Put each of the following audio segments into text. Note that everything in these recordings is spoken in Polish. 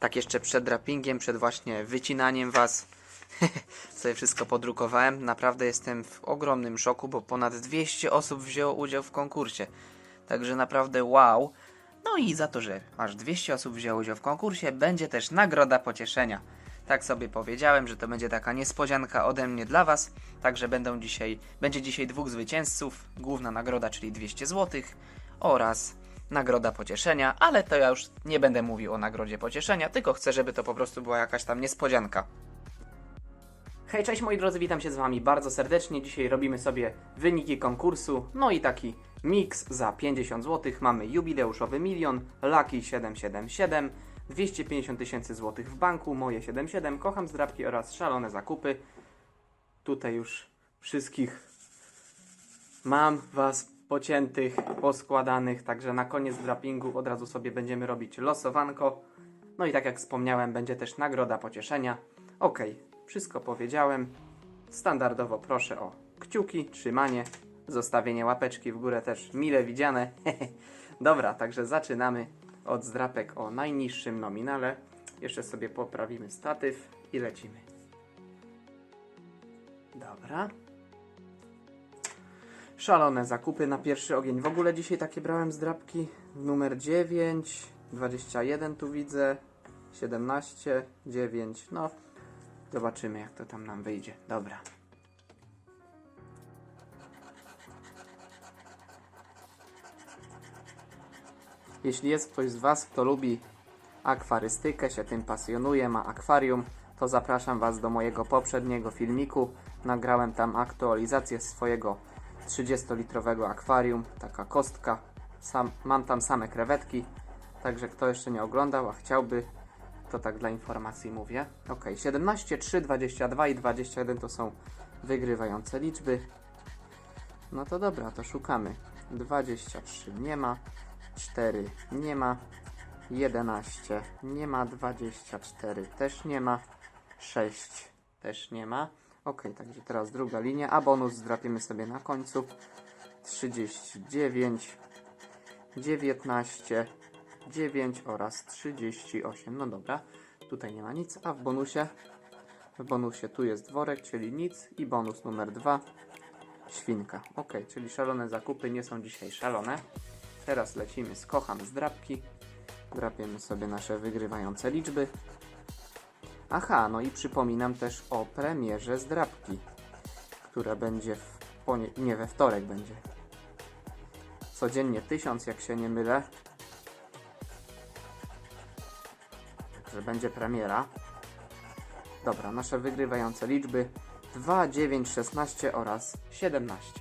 Tak jeszcze przed drapingiem, przed właśnie wycinaniem was sobie wszystko podrukowałem. Naprawdę jestem w ogromnym szoku, bo ponad 200 osób wzięło udział w konkursie. Także naprawdę wow. No i za to, że aż 200 osób wzięło udział w konkursie, będzie też nagroda pocieszenia. Tak sobie powiedziałem, że to będzie taka niespodzianka ode mnie dla Was. Także będą dzisiaj, będzie dzisiaj dwóch zwycięzców. Główna nagroda, czyli 200 zł oraz nagroda pocieszenia, ale to ja już nie będę mówił o nagrodzie pocieszenia, tylko chcę, żeby to po prostu była jakaś tam niespodzianka. Hej, cześć moi drodzy, witam się z wami bardzo serdecznie. Dzisiaj robimy sobie wyniki konkursu, no i taki mix za 50 zł. Mamy jubileuszowy milion, Lucky 777, 250 tysięcy złotych w banku, moje 77, kocham zdrabki oraz szalone zakupy. Tutaj już wszystkich mam was pociętych, poskładanych, także na koniec drapingu od razu sobie będziemy robić losowanko. No i tak jak wspomniałem, będzie też nagroda pocieszenia. Ok, wszystko powiedziałem. Standardowo proszę o kciuki, trzymanie, zostawienie łapeczki w górę też mile widziane. Dobra, także zaczynamy od zdrapek o najniższym nominale. Jeszcze sobie poprawimy statyw i lecimy. Dobra. Szalone zakupy na pierwszy ogień. W ogóle dzisiaj takie brałem zdrapki. Numer 9, 21 tu widzę, 17, 9. No, zobaczymy jak to tam nam wyjdzie. Dobra. Jeśli jest ktoś z Was, kto lubi akwarystykę, się tym pasjonuje, ma akwarium, to zapraszam Was do mojego poprzedniego filmiku. Nagrałem tam aktualizację swojego 30-litrowego akwarium, taka kostka. Sam, mam tam same krewetki, także kto jeszcze nie oglądał, a chciałby, to tak dla informacji mówię. Ok, 17, 3, 22 i 21 to są wygrywające liczby. No to dobra, to szukamy. 23 nie ma, 4 nie ma, 11 nie ma, 24 też nie ma, 6 też nie ma. Ok, także teraz druga linia, a bonus zdrapiemy sobie na końcu. 39, 19, 9 oraz 38. No dobra, tutaj nie ma nic, a w bonusie, w bonusie tu jest worek, czyli nic i bonus numer 2, świnka. Ok, czyli szalone zakupy nie są dzisiaj szalone. Teraz lecimy z kocham z. Drapiemy sobie nasze wygrywające liczby. Aha, no i przypominam też o premierze zdrapki, która będzie w ponie... nie we wtorek będzie. Codziennie 1000, jak się nie mylę. Także będzie premiera. Dobra, nasze wygrywające liczby 2, 9, 16 oraz 17.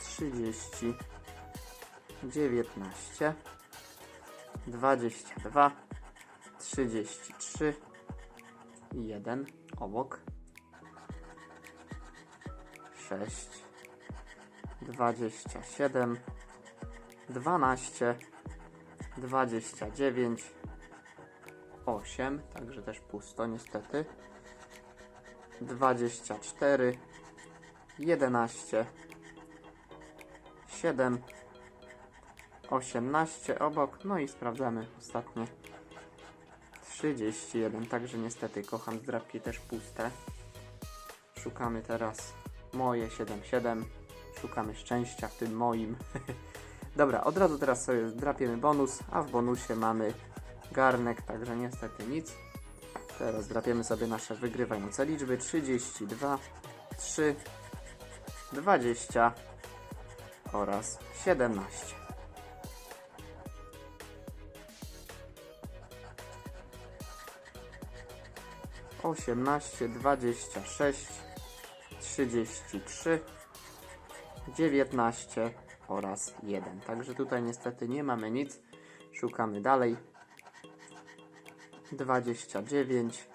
30, 19, 22, 33, 1 obok, 6, 27, 12, 29, 8, także też pusto niestety, 24, 11, 7, 18 obok, no i sprawdzamy ostatnie 31, także niestety kocham zdrapki też puste. Szukamy teraz moje 77, szukamy szczęścia w tym moim. Dobra, od razu teraz sobie zdrapiemy bonus, a w bonusie mamy garnek, także niestety nic. Teraz zdrapiemy sobie nasze wygrywające liczby 32, 3, 20 oraz 17. Osiemnaście, dwadzieścia sześć, trzydzieści trzy, dziewiętnaście oraz jeden. Także tutaj niestety nie mamy nic. Szukamy dalej. Dwadzieścia dziewięć,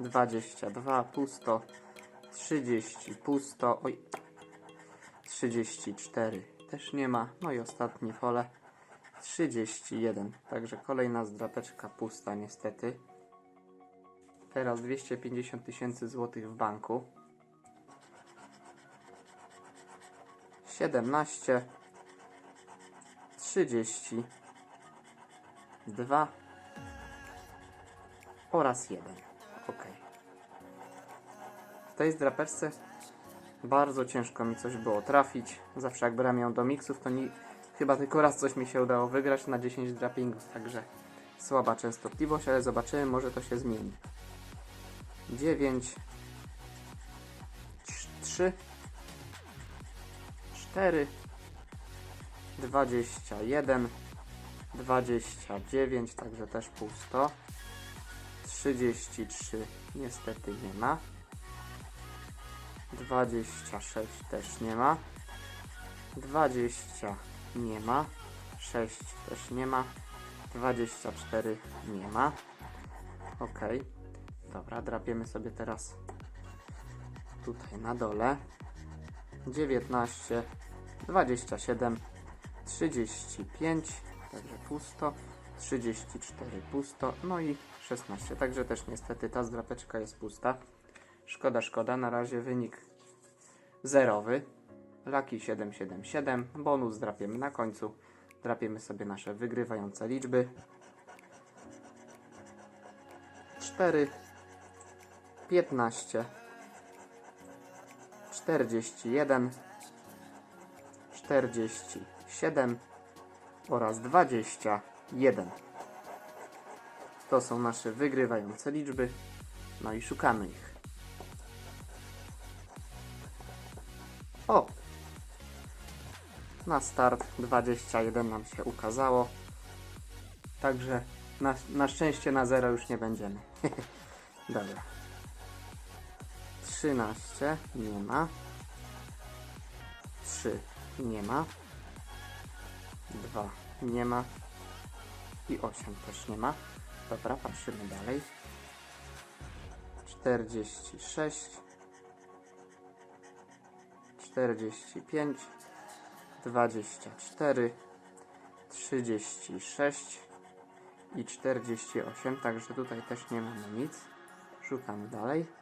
dwadzieścia dwa, pusto, trzydzieści, pusto. Oj, 34 też nie ma. No i ostatnie pole 31. Także kolejna zdrapeczka pusta niestety. Teraz 250 tysięcy złotych w banku. 17 30 dwa oraz jeden. Ok. W tej zdrapeczce bardzo ciężko mi coś było trafić. Zawsze jak brałem ją do miksów, to ni- chyba tylko raz coś mi się udało wygrać na 10 drapingów, także słaba częstotliwość, ale zobaczymy, może to się zmieni. 9 3 4 21 29, także też pusto. 33 niestety nie ma. 26 też nie ma. 20 nie ma. 6 też nie ma. 24 nie ma. Ok. Dobra, drapiemy sobie teraz tutaj na dole. 19, 27, 35, także pusto. 34 pusto, no i 16, także też niestety ta zdrapeczka jest pusta. Szkoda, szkoda, na razie wynik zerowy. Laki 777, bonus drapiemy na końcu. Drapiemy sobie nasze wygrywające liczby. 4, 15, 41, 47 oraz 21. To są nasze wygrywające liczby. No i szukamy ich. O! Na start 21 nam się ukazało. Także na, na szczęście na 0 już nie będziemy. Dobra. 13 nie ma. 3 nie ma. 2 nie ma. I 8 też nie ma. Dobra, patrzymy dalej. 46 45 24 36 i 48, także tutaj też nie mamy nic. Szukamy dalej.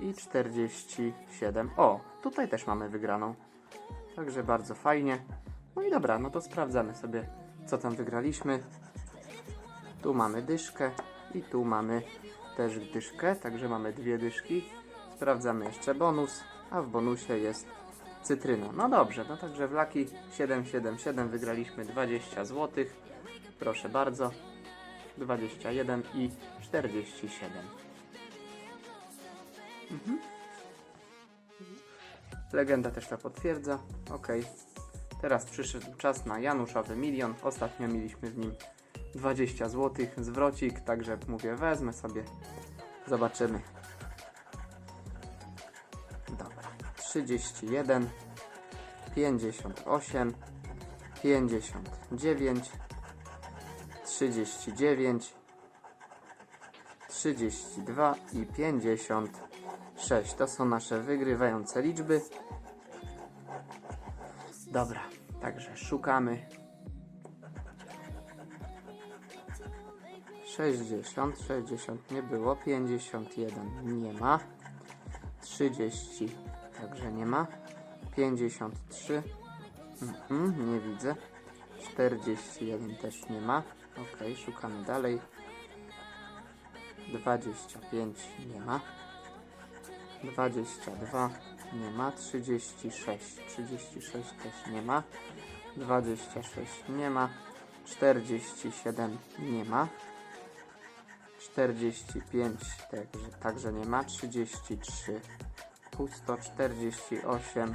i 47 o tutaj też mamy wygraną także bardzo fajnie no i dobra no to sprawdzamy sobie co tam wygraliśmy tu mamy dyszkę i tu mamy też dyszkę, także mamy dwie dyszki. Sprawdzamy jeszcze bonus, a w bonusie jest cytryna. No dobrze, no także w Laki 777 wygraliśmy 20 zł. Proszę bardzo. 21 i 47. Mhm. Legenda też to potwierdza. Ok. Teraz przyszedł czas na Januszowy milion. Ostatnio mieliśmy w nim 20 zł zwrocik, także mówię, wezmę sobie, zobaczymy. Dobra, 31, 58, 59, 39, 32 i 56. To są nasze wygrywające liczby. Dobra, także szukamy. 60, 60 nie było, 51 nie ma, 30 także nie ma, 53 mhm, nie widzę, 41 też nie ma, ok, szukamy dalej, 25 nie ma, 22 nie ma, 36, 36 też nie ma, 26 nie ma, 47 nie ma, 45 także, także nie ma, 33 pusto, 48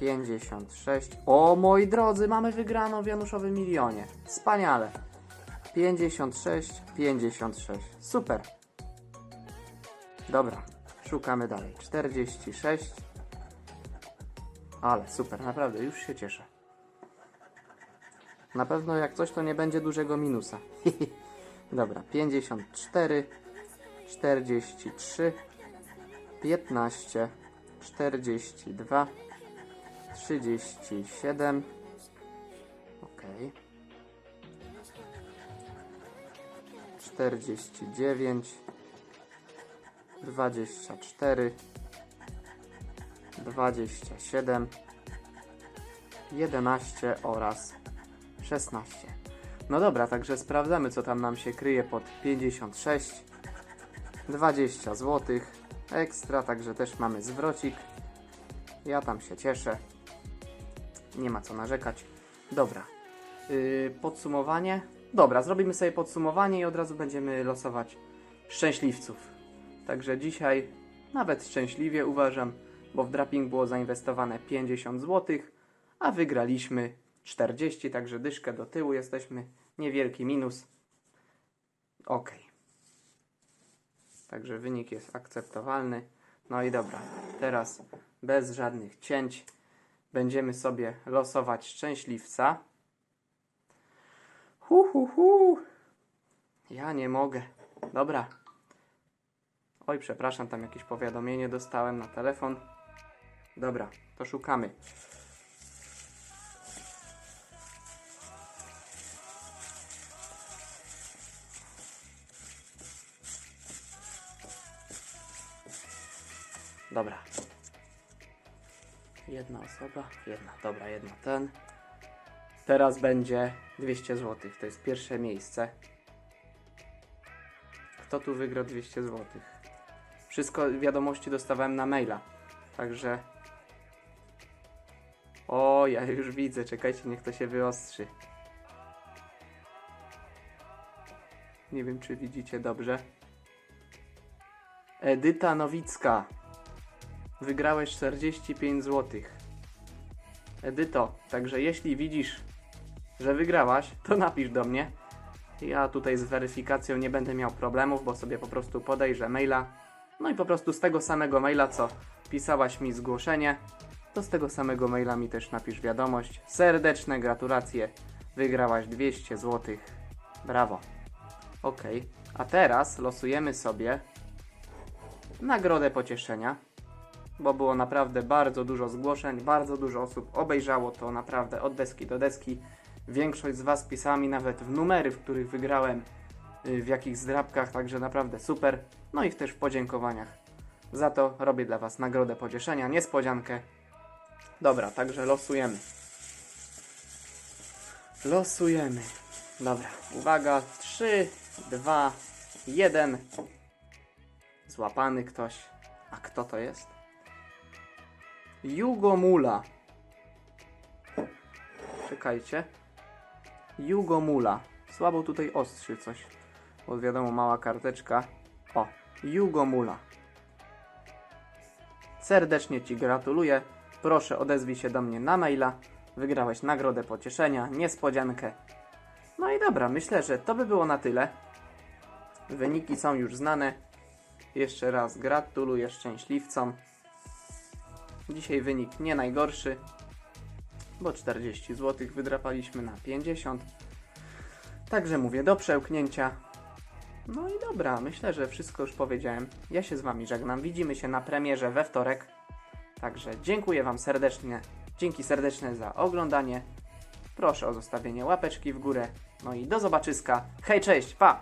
56 O moi drodzy, mamy wygraną w Januszowym milionie. Wspaniale. 56, 56 Super. Dobra, szukamy dalej 46 Ale super, naprawdę, już się cieszę Na pewno jak coś to nie będzie dużego minusa. Dobra, 54, 43, 15, 42, 37. Ok. 49, 24, 27, 11 oraz 16. No dobra, także sprawdzamy, co tam nam się kryje pod 56. 20 zł. Ekstra, także też mamy zwrocik. Ja tam się cieszę. Nie ma co narzekać. Dobra. Yy, podsumowanie. Dobra, zrobimy sobie podsumowanie i od razu będziemy losować szczęśliwców. Także dzisiaj nawet szczęśliwie uważam, bo w draping było zainwestowane 50 zł, a wygraliśmy 40, także dyszkę do tyłu jesteśmy. Niewielki minus. Ok. Także wynik jest akceptowalny. No i dobra, teraz bez żadnych cięć będziemy sobie losować szczęśliwca. Hu, hu, hu. Ja nie mogę. Dobra. Oj, przepraszam, tam jakieś powiadomienie dostałem na telefon. Dobra, to szukamy. Dobra. Jedna osoba, jedna, dobra, jedna ten. Teraz będzie 200 zł, to jest pierwsze miejsce. Kto tu wygra 200 zł? Wszystko wiadomości dostawałem na maila, także... O, ja już widzę, czekajcie, niech to się wyostrzy. Nie wiem, czy widzicie dobrze. Edyta Nowicka. Wygrałeś 45 zł. Edyto, także jeśli widzisz, że wygrałaś, to napisz do mnie. Ja tutaj z weryfikacją nie będę miał problemów, bo sobie po prostu podejrzę maila. No i po prostu z tego samego maila, co pisałaś mi zgłoszenie, to z tego samego maila mi też napisz wiadomość. Serdeczne gratulacje, wygrałaś 200 zł. Brawo. Ok, a teraz losujemy sobie nagrodę pocieszenia bo było naprawdę bardzo dużo zgłoszeń, bardzo dużo osób obejrzało to naprawdę od deski do deski. Większość z Was pisała mi nawet w numery, w których wygrałem, w jakich zdrabkach, także naprawdę super. No i też w podziękowaniach. Za to robię dla Was nagrodę pocieszenia, niespodziankę. Dobra, także losujemy. Losujemy. Dobra, uwaga, 3, 2, 1. Złapany ktoś. A kto to jest? Jugomula. Czekajcie. Jugomula. Słabo tutaj ostrzy coś. Bo wiadomo, mała karteczka. O, Jugomula. Serdecznie Ci gratuluję. Proszę odezwij się do mnie na maila. Wygrałeś nagrodę pocieszenia, niespodziankę. No i dobra, myślę, że to by było na tyle. Wyniki są już znane. Jeszcze raz gratuluję szczęśliwcom. Dzisiaj wynik nie najgorszy, bo 40 zł wydrapaliśmy na 50. Także mówię, do przełknięcia. No i dobra, myślę, że wszystko już powiedziałem. Ja się z Wami żegnam. Widzimy się na premierze we wtorek. Także dziękuję Wam serdecznie. Dzięki serdeczne za oglądanie. Proszę o zostawienie łapeczki w górę. No i do zobaczyska. Hej, cześć, pa!